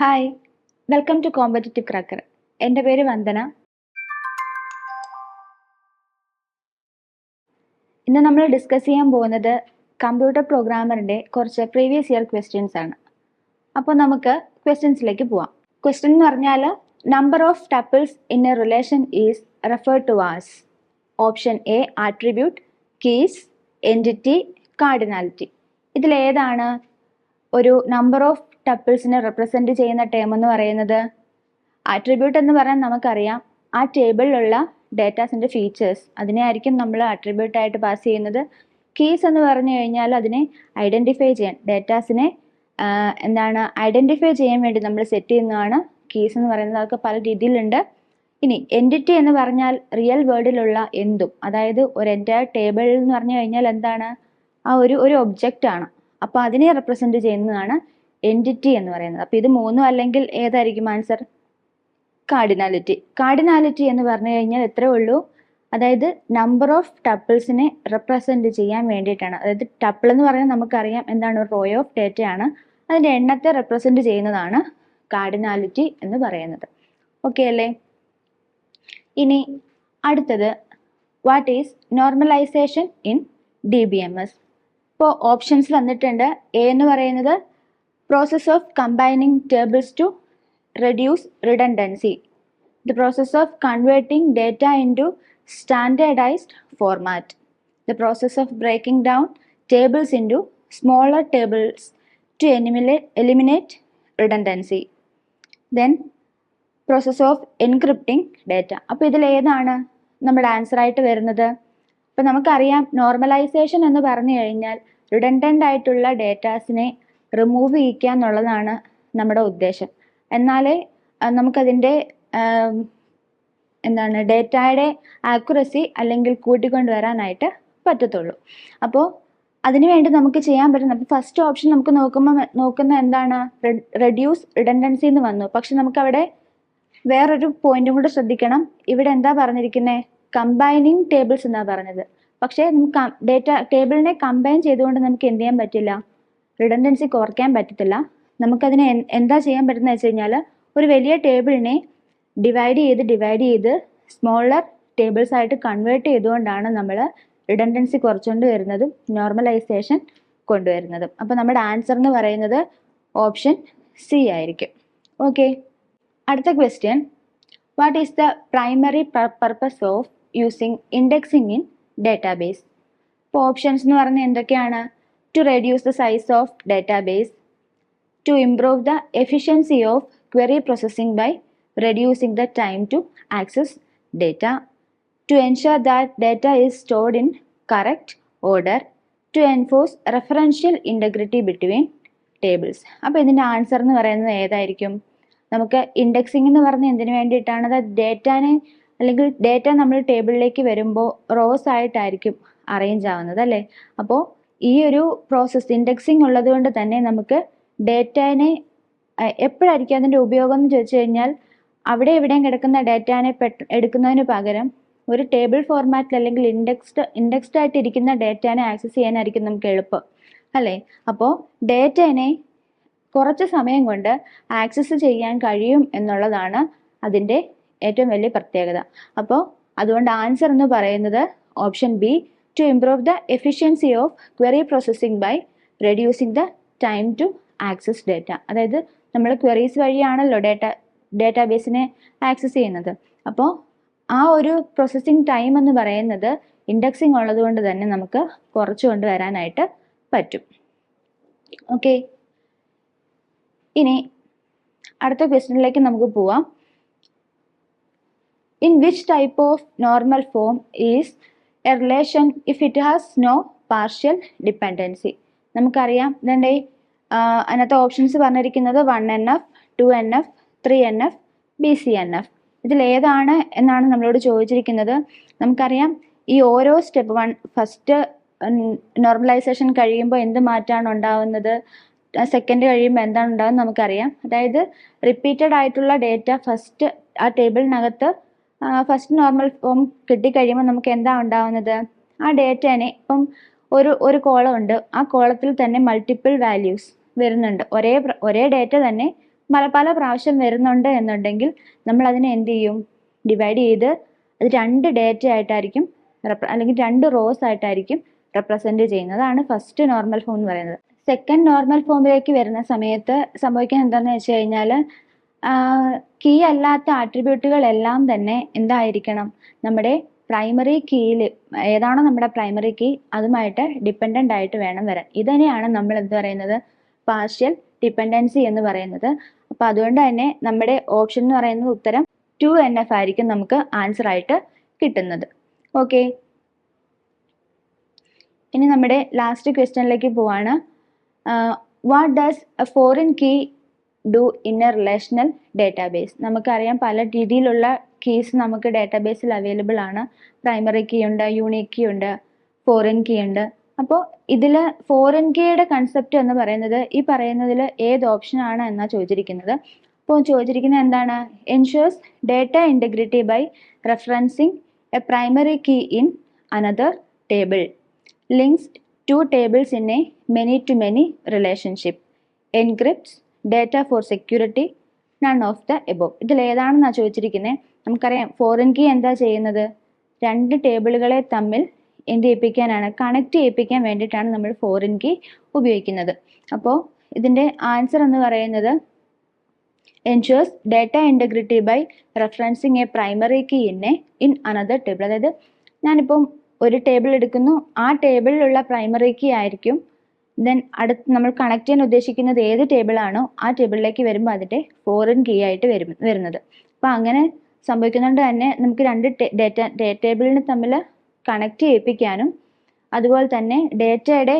Hi welcome to competitive cracker എന്റെ പേര് വന്ദന. ഇന്ന് നമ്മൾ ഡിസ്കസ് ചെയ്യാൻ പോകുന്നത് കമ്പ്യൂട്ടർ പ്രോഗ്രാമറിന്റെ കുറച്ച് പ്രീവിയസ് ഇയർ ക്വസ്റ്റ്യൻസ് ആണ്. അപ്പോൾ നമുക്ക് ക്വസ്റ്റ്യൻസിലേക്ക് പോവാം. ക്വസ്റ്റ്യൻ എന്ന് പറഞ്ഞാൽ number of tuples in a relation is refer to as option A attribute keys entity cardinality ഇതിലേതാണ് ഒരു നമ്പർ ഓഫ് ടപ്പിൾസിനെ റെപ്രസെന്റ് ചെയ്യുന്ന ടേം എന്ന് പറയുന്നത്? ആട്രിബ്യൂട്ട് എന്ന് പറയാൻ നമുക്കറിയാം. ആ ടേബിളിലുള്ള ഡേറ്റാസിന്റെ ഫീച്ചേഴ്സ് അതിനെ ആയിരിക്കും നമ്മൾ ആട്രിബ്യൂട്ട് ആയിട്ട് പാസ് ചെയ്യുന്നത്. കീസ് എന്ന് പറഞ്ഞു കഴിഞ്ഞാൽ അതിനെ ഐഡന്റിഫൈ ചെയ്യാൻ ഡേറ്റാസിനെ എന്താണ് ഐഡന്റിഫൈ ചെയ്യാൻ വേണ്ടി നമ്മൾ സെറ്റ് ചെയ്യുന്നതാണ്. കീസ് എന്ന് പറയുന്നത് അതൊക്കെ പല രീതിയിലുണ്ട്. ഇനി എന്റിറ്റി എന്ന് പറഞ്ഞാൽ റിയൽ വേൾഡിലുള്ള എന്തും. അതായത് ഒരു എന്റയർ ടേബിൾ എന്ന് പറഞ്ഞു കഴിഞ്ഞാൽ എന്താണ്? ആ ഒരു ഒരു ഒബ്ജക്റ്റ് ആണ്. അപ്പോൾ അതിനെ റെപ്രസെന്റ് ചെയ്യുന്നതാണ് എന്റിറ്റി എന്ന് പറയുന്നത്. അപ്പോൾ ഇത് മൂന്നും അല്ലെങ്കിൽ ഏതായിരിക്കും ആൻസർ കാർഡിനാലിറ്റി കാർഡിനാലിറ്റി എന്ന് പറഞ്ഞു കഴിഞ്ഞാൽ എത്രയേ ഉള്ളൂ? അതായത് നമ്പർ ഓഫ് ടപ്പിൾസിനെ റെപ്രസെന്റ് ചെയ്യാൻ വേണ്ടിയിട്ടാണ്. അതായത് ടപ്പിൾ എന്ന് പറഞ്ഞാൽ നമുക്കറിയാം എന്താണ്? റോ ഓഫ് ഡേറ്റ ആണ്. എണ്ണത്തെ റെപ്രസെന്റ് ചെയ്യുന്നതാണ് കാർഡിനാലിറ്റി എന്ന് പറയുന്നത്. ഓക്കെ അല്ലേ? ഇനി അടുത്തത് what is normalisation in D B M S ഇപ്പോൾ ഓപ്ഷൻസ് വന്നിട്ടുണ്ട്. എ എന്ന് പറയുന്നത് combining tables to reduce redundancy the process of converting data into standardised format the process of breaking down tables into smaller tables to eliminate eliminate redundancy then process of encrypting data അപ്പോൾ ഇതിൽ ഏതാണ് നമ്മുടെ answer ആയിട്ട് വരുന്നത്? അപ്പോൾ നമുക്കറിയാം normalisation എന്ന് പറഞ്ഞു കഴിഞ്ഞാൽ റിഡൻഡന്റ് ആയിട്ടുള്ള ഡേറ്റാസിനെ റിമൂവ് ചെയ്യിക്കുക എന്നുള്ളതാണ് നമ്മുടെ ഉദ്ദേശം. എന്നാലേ നമുക്കതിന്റെ എന്താണ് ഡേറ്റയുടെ ആക്യുറസി അല്ലെങ്കിൽ കൂട്ടിക്കൊണ്ടുവരാനായിട്ട് പറ്റത്തുള്ളൂ. അപ്പോൾ അതിനുവേണ്ടി നമുക്ക് ചെയ്യാൻ പറ്റുന്ന അപ്പോൾ ഫസ്റ്റ് ഓപ്ഷൻ നമുക്ക് നോക്കുമ്പോൾ നോക്കുന്ന എന്താണ്? റെഡ്യൂസ് റിഡൻഡൻസി എന്ന് വന്നു. പക്ഷെ നമുക്കവിടെ വേറൊരു പോയിന്റും കൂടെ ശ്രദ്ധിക്കണം. ഇവിടെ എന്താ പറഞ്ഞിരിക്കുന്നത് കമ്പൈനിങ് ടേബിൾസ് എന്നാണ് പറഞ്ഞത്. പക്ഷേ നമുക്ക് ഡേറ്റ ടേബിളിനെ കമ്പൈൻ ചെയ്തുകൊണ്ട് നമുക്ക് എന്ത് ചെയ്യാൻ പറ്റില്ല? റിഡൻഡൻസി കുറയ്ക്കാൻ പറ്റത്തില്ല. നമുക്കതിനെ എന്താ ചെയ്യാൻ പറ്റുന്നത് വെച്ച് കഴിഞ്ഞാൽ ഒരു വലിയ ടേബിളിനെ ഡിവൈഡ് ചെയ്ത് ഡിവൈഡ് ചെയ്ത് സ്മോളർ ടേബിൾസ് ആയിട്ട് കൺവേർട്ട് ചെയ്തുകൊണ്ടാണ് നമ്മൾ റിഡൻഡൻസി കുറച്ചുകൊണ്ട് വരുന്നതും നോർമലൈസേഷൻ കൊണ്ടുവരുന്നതും. അപ്പോൾ നമ്മുടെ ആൻസർ എന്ന് പറയുന്നത് ഓപ്ഷൻ സി ആയിരിക്കും. ഓക്കെ അടുത്ത question what is the primary purpose of using indexing in database ഇപ്പോൾ ഓപ്ഷൻസ് എന്ന് പറഞ്ഞാൽ എന്തൊക്കെയാണ്? To reduce the size of database, to improve the efficiency of query processing by reducing the time to access data, to ensure that data is stored in correct order, to enforce referential integrity between tables. അപ്പോൾ ഇതിന്റെ answer എന്ന് പറയുന്നത് ഏതായിരിക്കും നമുക്ക് indexing എന്ന് പറഞ്ഞ എന്തിനു വേണ്ടിയിട്ടാണ് അത് ഡേറ്റാനെ അല്ലെങ്കിൽ ഡേറ്റ നമ്മൾ ടേബിളിലേക്ക് വരുമ്പോൾ റോസ് ആയിട്ടായിരിക്കും അറേഞ്ച് ആവുന്നത് അല്ലേ അപ്പോൾ ഈ ഒരു പ്രോസസ് ഇൻഡെക്സിങ് ഉള്ളത് കൊണ്ട് തന്നെ നമുക്ക് ഡേറ്റാനെ എപ്പോഴായിരിക്കും അതിന്റെ ഉപയോഗം എന്ന് ചോദിച്ചു കഴിഞ്ഞാൽ അവിടെ എവിടെയും കിടക്കുന്ന ഡേറ്റാനെ എടുക്കുന്നതിന് പകരം ഒരു ടേബിൾ ഫോർമാറ്റിൽ അല്ലെങ്കിൽ ഇൻഡെക്സ്ഡ് ഇൻഡെക്സ്ഡ് ആയിട്ട് ഇരിക്കുന്ന ഡേറ്റാനെ ആക്സസ് ചെയ്യാനായിരിക്കും നമുക്ക് എളുപ്പം. അല്ലേ? അപ്പോൾ ഡേറ്റനെ കുറച്ച് സമയം കൊണ്ട് ആക്സസ് ചെയ്യാൻ കഴിയും എന്നുള്ളതാണ് അതിന്റെ ഏറ്റവും വലിയ പ്രത്യേകത. അപ്പോൾ അതുകൊണ്ട് ആൻസർ എന്ന് പറയുന്നത് option B to improve the efficiency of query processing by reducing the time to access data. അതായത് നമ്മൾ ക്വറീസ് വഴിയാണല്ലോ ഡേറ്റ ഡേറ്റാബേസിനെ ആക്സസ് ചെയ്യുന്നത്. അപ്പോൾ ആ ഒരു പ്രോസസ്സിംഗ് ടൈം എന്ന് പറയുന്നത് ഇൻഡെക്സിങ് ഉള്ളത് കൊണ്ട് തന്നെ നമുക്ക് കുറച്ച് കൊണ്ടുവരാനായിട്ട് പറ്റും. ഓക്കെ ഇനി അടുത്ത ക്വസ്റ്റ്യനിലേക്ക് നമുക്ക് പോവാം. In which type of normal form is a relation if it has no partial dependency നമുക്കറിയാം ഇതുണ്ട് അതിനകത്ത് ഓപ്ഷൻസ് പറഞ്ഞിരിക്കുന്നത് one N F two N F three N F B C N F ഇതിലേതാണ് എന്നാണ് നമ്മളോട് ചോദിച്ചിരിക്കുന്നത്. നമുക്കറിയാം ഈ ഓരോ സ്റ്റെപ്പ് വൺ ഫസ്റ്റ് നോർമലൈസേഷൻ കഴിയുമ്പോൾ എന്ത് മാറ്റമാണ് ഉണ്ടാവുന്നത്? സെക്കൻഡ് കഴിയുമ്പോൾ എന്താണ് ഉണ്ടാകുന്നത് നമുക്കറിയാം. അതായത് റിപ്പീറ്റഡ് ആയിട്ടുള്ള ഡേറ്റ ഫസ്റ്റ് ആ ടേബിളിനകത്ത് ഫസ്റ്റ് നോർമൽ ഫോം കിട്ടിക്കഴിയുമ്പോൾ നമുക്ക് എന്താ ഉണ്ടാവുന്നത്? ആ ഡേറ്റേനെ ഇപ്പം ഒരു ഒരു കോളം ഉണ്ട്. ആ കോളത്തിൽ തന്നെ മൾട്ടിപ്പിൾ വാല്യൂസ് വരുന്നുണ്ട്. ഒരേ ഒരേ ഡേറ്റ തന്നെ പല പല പ്രാവശ്യം വരുന്നുണ്ട് എന്നുണ്ടെങ്കിൽ നമ്മൾ അതിനെ എന്ത് ചെയ്യും? ഡിവൈഡ് ചെയ്ത് അത് രണ്ട് ഡേറ്റ ആയിട്ടായിരിക്കും അല്ലെങ്കിൽ രണ്ട് റോസ് ആയിട്ടായിരിക്കും റെപ്രസെന്റ് ചെയ്യുന്നത് അതാണ് ഫസ്റ്റ് നോർമൽ ഫോം എന്ന് പറയുന്നത്. സെക്കൻഡ് നോർമൽ ഫോമിലേക്ക് വരുന്ന സമയത്ത് സംഭവിക്കാൻ എന്താണെന്ന് വെച്ച് കഴിഞ്ഞാൽ കീ അല്ലാത്ത ആട്രിബ്യൂട്ടുകൾ എല്ലാം തന്നെ എന്തായിരിക്കണം? നമ്മുടെ പ്രൈമറി കീയിൽ ഏതാണോ നമ്മുടെ പ്രൈമറി കീ അതുമായിട്ട് ഡിപ്പെൻഡന്റ് ആയിട്ട് വേണം വരാൻ. ഇതന്നെയാണ് നമ്മൾ എന്ത് പറയുന്നത്? പാർഷ്യൽ ഡിപ്പെൻഡൻസി എന്ന് പറയുന്നത്. അപ്പം അതുകൊണ്ട് തന്നെ നമ്മുടെ ഓപ്ഷൻ എന്ന് പറയുന്നത് ഉത്തരം ടു എൻ എഫ് ആയിരിക്കും നമുക്ക് ആൻസർ ആയിട്ട് കിട്ടുന്നത്. ഓക്കെ. ഇനി നമ്മുടെ ലാസ്റ്റ് ക്വസ്റ്റ്യനിലേക്ക് പോവാണ്. What does a foreign key do in a relational database നമുക്കറിയാം പല രീതിയിലുള്ള കീസ് നമുക്ക് ഡേറ്റാബേസിൽ അവൈലബിൾ ആണ്. പ്രൈമറി കീ ഉണ്ട് യൂണിക് കീ ഉണ്ട് ഫോറിൻ കീ ഉണ്ട്. അപ്പോൾ ഇതിൽ ഫോറിൻ കീയുടെ കൺസെപ്റ്റ് എന്ന് പറയുന്നത് ഈ പറയുന്നതിൽ ഏത് ഓപ്ഷൻ ആണ് എന്നാണ് ചോദിച്ചിരിക്കുന്നത്. അപ്പോൾ ചോദിച്ചിരിക്കുന്നത് എന്താണ്? Ensures data integrity by referencing a primary key in another table links two tables in a many to many relationship encrypts data for security none of the above ഇതിൽ ഏതാണെന്നാണ് ചോദിച്ചിരിക്കുന്നത് നമുക്കറിയാം ഫോറിൻ കീ എന്താ ചെയ്യുന്നത്? രണ്ട് ടേബിളുകളെ തമ്മിൽ എന്ത് ചെയ്യിപ്പിക്കാനാണ് കണക്ട് ചെയ്യിപ്പിക്കാൻ വേണ്ടിയിട്ടാണ് നമ്മൾ ഫോറിൻ കീ ഉപയോഗിക്കുന്നത്. അപ്പോൾ ഇതിന്റെ ആൻസർ എന്ന് പറയുന്നത് ensures data integrity by referencing a primary key ഇന്നെ ഇൻ അനദർ ടേബിൾ അതായത് ഞാനിപ്പം ഒരു ടേബിൾ എടുക്കുന്നു ആ ടേബിളിലുള്ള പ്രൈമറി കീ ആയിരിക്കും ദെൻ അടുത്ത് നമ്മൾ കണക്ട് ചെയ്യാൻ ഉദ്ദേശിക്കുന്നത് ഏത് ടേബിൾ ആണോ ആ ടേബിളിലേക്ക് വരുമ്പോൾ അതിന്റെ ഫോറിൻ കീ ആയിട്ട് വരും വരുന്നത്. അപ്പോൾ അങ്ങനെ സംഭവിക്കുന്നതുകൊണ്ട് തന്നെ നമുക്ക് രണ്ട് ഡേറ്റ ടേബിളിന് തമ്മിൽ കണക്ട് ചെയ്യിപ്പിക്കാനും അതുപോലെ തന്നെ ഡേറ്റയുടെ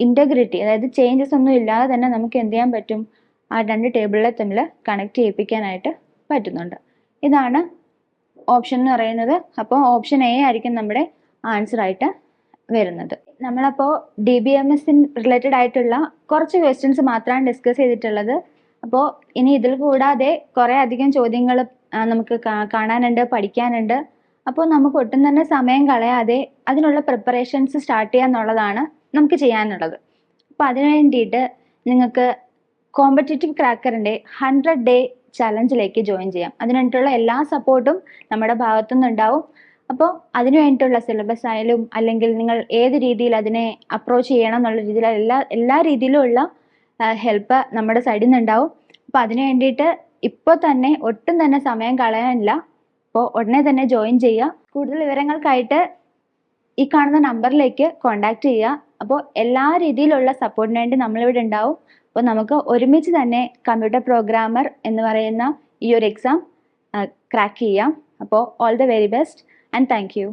ഇന്റഗ്രിറ്റി അതായത് ചേഞ്ചസ് ഒന്നും ഇല്ലാതെ തന്നെ നമുക്ക് എന്ത് ചെയ്യാൻ പറ്റും? ആ രണ്ട് ടേബിളിലെ തമ്മിൽ കണക്ട് ചെയ്യിപ്പിക്കാനായിട്ട് പറ്റുന്നുണ്ട്. ഇതാണ് ഓപ്ഷൻ എന്ന് പറയുന്നത്. അപ്പോൾ ഓപ്ഷൻ എ ആയിരിക്കും നമ്മുടെ ആൻസർ ആയിട്ട് വരുന്നത്. നമ്മളപ്പോൾ ഡി ബി എം എസിന് റിലേറ്റഡ് ആയിട്ടുള്ള കുറച്ച് ക്വസ്റ്റ്യൻസ് മാത്രമാണ് ഡിസ്കസ് ചെയ്തിട്ടുള്ളത്. അപ്പോൾ ഇനി ഇതിൽ കൂടാതെ കുറേ അധികം ചോദ്യങ്ങൾ നമുക്ക് കാണാനുണ്ട് പഠിക്കാനുണ്ട്. അപ്പോൾ നമുക്ക് ഒട്ടും തന്നെ സമയം കളയാതെ അതിനുള്ള പ്രിപ്പറേഷൻസ് സ്റ്റാർട്ട് ചെയ്യുക എന്നുള്ളതാണ് നമുക്ക് ചെയ്യാനുള്ളത്. അപ്പോൾ അതിനു വേണ്ടിയിട്ട് നിങ്ങൾക്ക് കോമ്പറ്റേറ്റീവ് ക്രാക്കറിന്റെ ഹൺഡ്രഡ് ഡേ ചലഞ്ചിലേക്ക് ജോയിൻ ചെയ്യാം. അതിനായിട്ടുള്ള എല്ലാ സപ്പോർട്ടും നമ്മുടെ ഭാഗത്തുനിന്ന് ഉണ്ടാവും അപ്പോൾ അതിനു വേണ്ടിയിട്ടുള്ള സിലബസ് ആയാലും അല്ലെങ്കിൽ നിങ്ങൾ ഏത് രീതിയിൽ അതിനെ അപ്രോച്ച് ചെയ്യണം എന്നുള്ള രീതിയിൽ എല്ലാ എല്ലാ രീതിയിലുമുള്ള ഹെൽപ്പ് നമ്മുടെ സൈഡിൽ നിന്നുണ്ടാവും. അപ്പോൾ അതിനു വേണ്ടിയിട്ട് ഇപ്പോൾ തന്നെ ഒട്ടും തന്നെ സമയം കളയാനില്ല. അപ്പോൾ ഉടനെ തന്നെ ജോയിൻ ചെയ്യുക. കൂടുതൽ വിവരങ്ങൾക്കായിട്ട് ഈ കാണുന്ന നമ്പറിലേക്ക് കോണ്ടാക്ട് ചെയ്യുക. അപ്പോൾ എല്ലാ രീതിയിലുള്ള സപ്പോർട്ടിന് വേണ്ടി നമ്മളിവിടെ ഉണ്ടാവും. അപ്പോൾ നമുക്ക് ഒരുമിച്ച് തന്നെ കമ്പ്യൂട്ടർ പ്രോഗ്രാമർ എന്ന് പറയുന്ന ഈ ഒരു എക്സാം ക്രാക്ക് ചെയ്യാം. അപ്പോൾ all the very best and thank you.